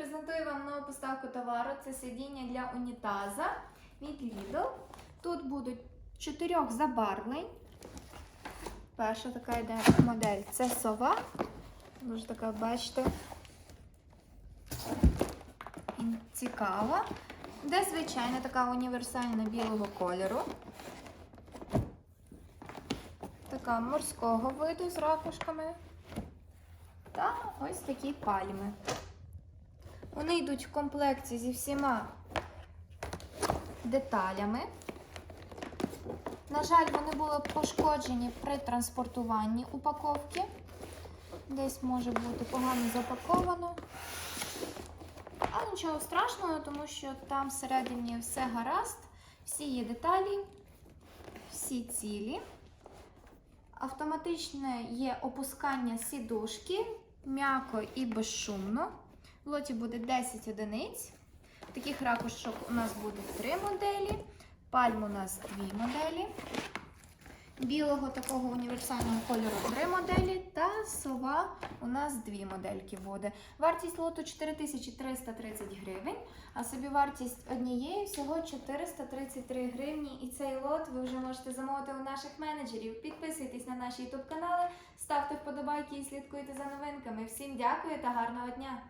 презентую вам нову поставку товару. Це сидіння для унітаза від Lidl. Тут будуть чотирьох забарвлень. Перша така йде модель це сова. Дуже така, бачите, цікава. Де звичайна така універсальна білого кольору. Така морського виду з ракушками. Та ось такі пальми. Вони йдуть в комплекті зі всіма деталями. На жаль, вони були пошкоджені при транспортуванні упаковки. Десь може бути погано запаковано. Але нічого страшного, тому що там всередині все гаразд, всі є деталі, всі цілі. Автоматичне є опускання сідушки, м'яко і безшумно. В лоті буде 10 одиниць. Таких ракушок у нас буде 3 моделі, пальм у нас 2 моделі. Білого такого універсального кольору 3 моделі, та сова у нас 2 модельки буде. Вартість лоту 4330 гривень, а собівартість однієї всього 433 гривні. І цей лот ви вже можете замовити у наших менеджерів. Підписуйтесь на наші YouTube канали, ставте вподобайки і слідкуйте за новинками. Всім дякую та гарного дня!